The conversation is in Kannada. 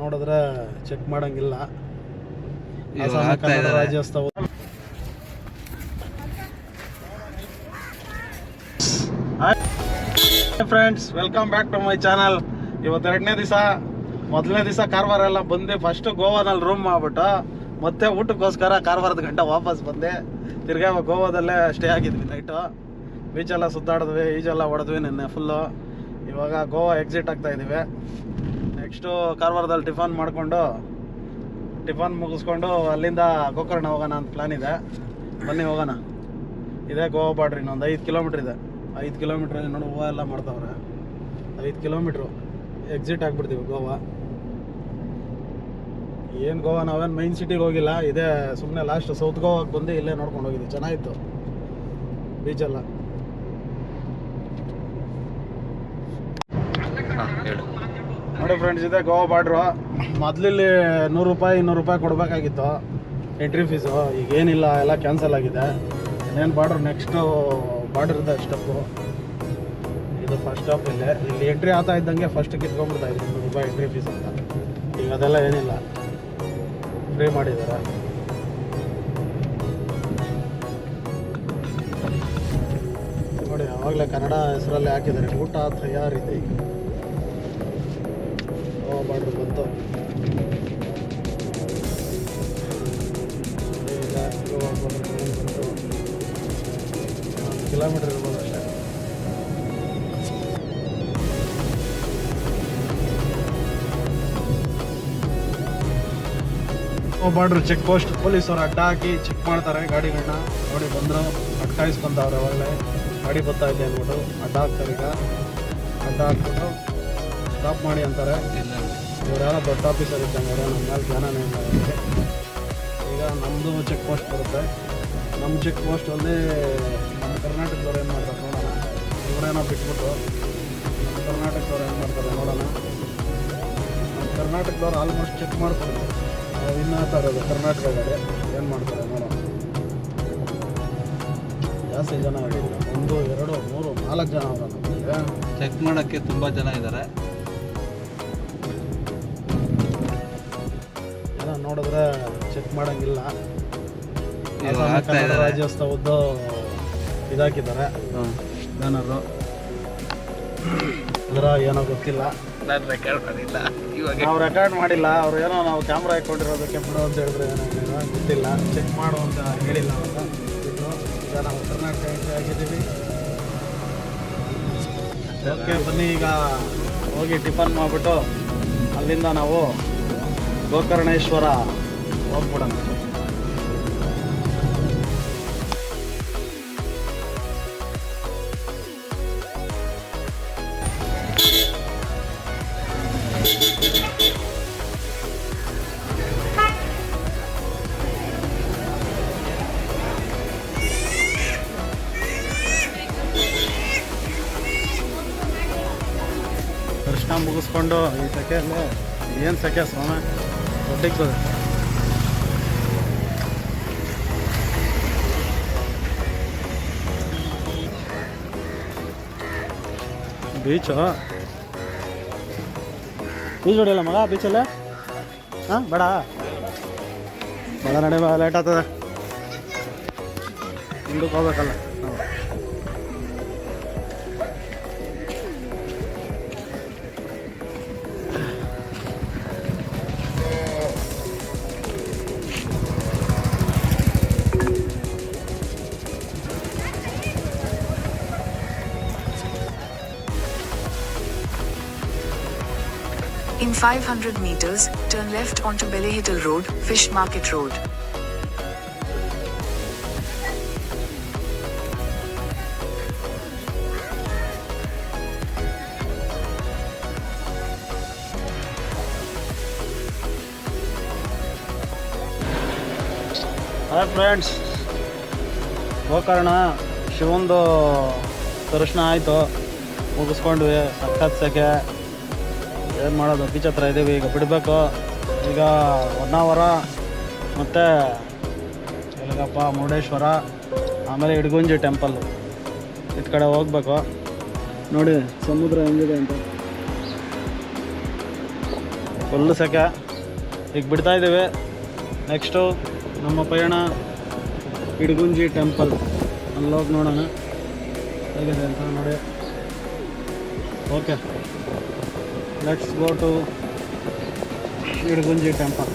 ನೋಡಿದ್ರೆ ಚೆಕ್ ಮಾಡಂಗಿಲ್ಲ. Rajyotsava. Friends welcome back to my channel ಇವತ್ತು ಎರಡನೇ ದಿವಸ ಮೊದಲನೇ ದಿವಸ ಕಾರವಾರ ಎಲ್ಲ ಬಂದೆ. ಫಸ್ಟ್ ಗೋವಾದಲ್ಲಿ ರೂಮ್ ಮಾಡ್ಬಿಟ್ಟು ಮತ್ತೆ ಊಟಕ್ಕೋಸ್ಕರ ಕಾರವಾರದ ಗಂಟೆ ವಾಪಸ್ ಬಂದೆ. ತಿರ್ಗಾ ಗೋವಾದಲ್ಲೇ ಸ್ಟೇ ಆಗಿದ್ವಿ ನೈಟು ಬೀಚೆಲ್ಲ ಸುತ್ತಾಡಿದ್ವಿ ಈಜೆಲ್ಲ ಹೊಡೆದ್ವಿ ನಿನ್ನೆ ಫುಲ್ಲು ಇವಾಗ ಗೋವಾ ಎಕ್ಸಿಟ್ ಆಗ್ತಾ ಇದೀವಿ ನೆಕ್ಸ್ಟು ಕಾರವಾರದಲ್ಲಿ ಟಿಫನ್ ಮಾಡಿಕೊಂಡು, ಟಿಫನ್ ಮುಗಿಸ್ಕೊಂಡು ಅಲ್ಲಿಂದ ಗೋಕರ್ಣ ಹೋಗೋಣ ಅಂತ ಪ್ಲ್ಯಾನ್ ಇದೆ. ಬನ್ನಿ ಹೋಗೋಣ. ಇದೇ ಗೋವಾ ಬಾಡ್ರಿ ಇನ್ನೊಂದು ಐದು ಕಿಲೋಮೀಟ್ರ್ ಇದೆ. ಐದು ಕಿಲೋಮೀಟ್ರಲ್ಲಿ ನೋಡಿ ಹೂವು ಎಲ್ಲ ಮಾಡ್ತಾವ್ರೆ. ಐದು ಕಿಲೋಮೀಟ್ರು ಎಕ್ಸಿಟ್ ಆಗಿಬಿಡ್ತೀವಿ ಗೋವಾ. ಏನು ಗೋವಾ, ನಾವೇನು ಮೈನ್ ಸಿಟಿಗೆ ಹೋಗಿಲ್ಲ. ಇದೇ ಸುಮ್ಮನೆ ಲಾಸ್ಟ್ ಸೌತ್ ಗೋವಾಗೆ ಬಂದು ಇಲ್ಲೇ ನೋಡ್ಕೊಂಡು ಹೋಗಿದ್ವಿ. ಚೆನ್ನಾಗಿತ್ತು. ಬೀಚೆಲ್ಲ ಹಾಂ, ಹೇಳು. ನೋಡಿ ಫ್ರೆಂಡ್ಸ್ ಇದೆ ಗೋವಾ ಬಾರ್ಡ್ರು ಮೊದಲಿಲ್ಲಿ ನೂರು ರೂಪಾಯಿ, ಇನ್ನೂರು ರೂಪಾಯಿ ಕೊಡಬೇಕಾಗಿತ್ತು. ಎಂಟ್ರಿ ಫೀಸು ಈಗ ಏನಿಲ್ಲ ಎಲ್ಲ ಕ್ಯಾನ್ಸಲ್ ಆಗಿದೆ. ಇನ್ನೇನು ಬಾರ್ಡ್ರ್ ನೆಕ್ಸ್ಟು ಬಾರ್ಡರ್ ಇದೆ ಸ್ಟೆಪ್ಪು ಇದು ಫಸ್ಟ್ ಸ್ಟಾಪ್ ಇಲ್ಲಿ. ಇಲ್ಲಿ ಎಂಟ್ರಿ ಆತ ಇದ್ದಂಗೆ ಫಸ್ಟ್ ಕಿತ್ಕೊಂಡ್ಬಿಡ್ತಾ ಇದ್ದೀನಿ, ನೂರು ರೂಪಾಯಿ ಎಂಟ್ರಿ ಫೀಸ್ ಅಂತ. ಈಗ ಅದೆಲ್ಲ ಏನಿಲ್ಲ. ಫ್ರೀ ಮಾಡಿದ್ದಾರೆ. ನೋಡಿ ಆವಾಗಲೇ ಕನ್ನಡ ಹೆಸರಲ್ಲಿ ಹಾಕಿದ್ದಾರೆ. ಊಟ ತಯಾರಿದೆ ಗೋವಾ ಬಾರ್ಡ್ರ್ ಬಂತು ಕಿಲೋಮೀಟರ್ ಇರ್ಬೋದು ಅಷ್ಟೇ. ಬಾರ್ಡ್ರ್ ಚೆಕ್ ಪೋಸ್ಟ್ ಪೊಲೀಸರು ಅಡ್ಡ ಹಾಕಿ ಚೆಕ್ ಮಾಡ್ತಾರೆ ಗಾಡಿಗಳನ್ನ ನೋಡಿ ಬಂದರು ಅಡ್ಕಾಯಿಸ್ಕೊಂತವ್ರೆ ಒಳ್ಳೆ. ಗಾಡಿ ಬರ್ತಾ ಇದೆ ಅಂದ್ಬಿಟ್ಟು ಅಡ್ಡ ಹಾಕ್ತಾರೆ ಈಗ. ಅಡ್ಡ ಹಾಕ್ಬಿಟ್ಟು ಸ್ಟಾಪ್ ಮಾಡಿ ಅಂತಾರೆ. ಇವ್ರು ಯಾರೋ ದೊಡ್ಡ ಆಫೀಸರ್ ಇದ್ದಂಗೆ ಅವರು ನಮ್ಮ ಮೇಲೆ ಇಲ್ಲ ಅವ್ರಿಗೆ. ಈಗ ನಮ್ಮದು ಚೆಕ್ ಪೋಸ್ಟ್ ಬರುತ್ತೆ. ನಮ್ಮ ಚೆಕ್ ಪೋಸ್ಟಲ್ಲಿ ನಮ್ಮ ಕರ್ನಾಟಕದವ್ರು ಏನು ಮಾಡ್ತಾರೆ ನೋಡೋಣ. ಇವರೇನೋ ಬಿಟ್ಬಿಟ್ಟು ನಮ್ಮ ಕರ್ನಾಟಕದವ್ರು ಏನು ಮಾಡ್ತಾರೆ ನೋಡೋಣ. ನಮ್ಮ ಕರ್ನಾಟಕದವ್ರು ಆಲ್ಮೋಸ್ಟ್ ಚೆಕ್ ಮಾಡ್ತಾರೆ. ಇನ್ನು ತರೋದು ಕರ್ನಾಟಕ ಏನು ಮಾಡ್ತಾರೆ ನೋಡೋಣ. ಜಾಸ್ತಿ ಜನ ಆಗಿಲ್ಲ ಒಂದು ಎರಡು ಮೂರು ನಾಲ್ಕು ಜನ ಅವರ ಚೆಕ್ ಮಾಡೋಕ್ಕೆ ತುಂಬ ಜನ ಇದ್ದಾರೆ. ನೋಡಿದ್ರೆ ಚೆಕ್ ಮಾಡಂಗಿಲ್ಲ. ಕನ್ನಡ. ರಾಜ್ಯೋತ್ಸವದ್ದು ಇದಾಕಿದ್ದಾರೆ. ಬ್ಯಾನರು ಅದರ ಏನೋ ಗೊತ್ತಿಲ್ಲ. ನಾನು ರೆಕಾರ್ಡ್ ಮಾಡಿಲ್ಲ. ಇವಾಗ ನಾವು ರೆಕಾರ್ಡ್ ಮಾಡಿಲ್ಲ. ಅವ್ರು ಏನೋ ನಾವು ಕ್ಯಾಮ್ರಾ ಹಾಕೊಂಡಿರೋದಕ್ಕೆ ಬಿಡು ಅಂತ ಹೇಳಿದ್ರೆ ಏನೋ ಗೊತ್ತಿಲ್ಲ. ಚೆಕ್ ಮಾಡು ಅಂತ ಹೇಳಿಲ್ಲ ಅಂತ ಈಗ ನಾವು ಕರ್ನಾಟಕ ಆಗಿದ್ದೀವಿ. ಓಕೆ ಬನ್ನಿ ಈಗ ಹೋಗಿ ಟಿಫನ್ ಮಾಡಿಬಿಟ್ಟು ಅಲ್ಲಿಂದ ನಾವು ಗೋಕರ್ಣೇಶ್ವರ. ಹೋಗ್ಬಿಡೋಣ ದರ್ಶನ ಮುಗಿಸ್ಕೊಂಡು ಈ ಸೆಕೆಯಲ್ಲಿ ಏನು ಸೆಕೆ ಸ್ವಾಮಿ ಹೊಟ್ಟಿಗ್ತದೆ ಬೀಚು ಬೀಚ್ ಹೊಡಿಯಲ್ಲ ಮಗ ಬೀಚಲ್ಲೇ ಹಾಂ, ಬೇಡ. ಬೇಡ ನಡಿ ಲೇಟ್ ಆಗ್ತದೆ. ಹಿಂದಕ್ಕೆ ಹೋಗ್ಬೇಕಲ್ಲ. In 500 meters, turn left onto Hill Road, Fish Market Road. Hi friends Gokarna ಶಿವಂದು ದರ್ಶನ ಆಯಿತು ಮುಗಿಸ್ಕೊಂಡ್ವಿ ಸಖತ್ ಸೆಕೆ ಏನು ಮಾಡೋದು? ಬೀಚ್ ಹತ್ರ ಇದ್ದೀವಿ ಈಗ ಬಿಡಬೇಕು. ಈಗ ಹೊನ್ನಾವರ, ಮತ್ತು ಎಲ್ಲಿಗಪ್ಪ? ಮುರುಡೇಶ್ವರ, ಆಮೇಲೆ ಇಡಗುಂಜಿ ಟೆಂಪಲ್ ಇದ್ ಕಡೆ ಹೋಗ್ಬೇಕು. ನೋಡಿ, ಸಮುದ್ರ ಹೆಂಗಿದೆ ಅಂತ. ಫುಲ್ಲು ಸೆಕೆ. ಈಗ ಬಿಡ್ತಾ ಇದ್ದೀವಿ ನೆಕ್ಸ್ಟು ನಮ್ಮ ಪಯಣ ಇಡಗುಂಜಿ ಟೆಂಪಲ್ ಅಲ್ಲೋಗಿ ನೋಡೋಣ. ಹೇಗಿದೆ ಅಂತ ನೋಡಿ. Okay let's go to Idagunji temple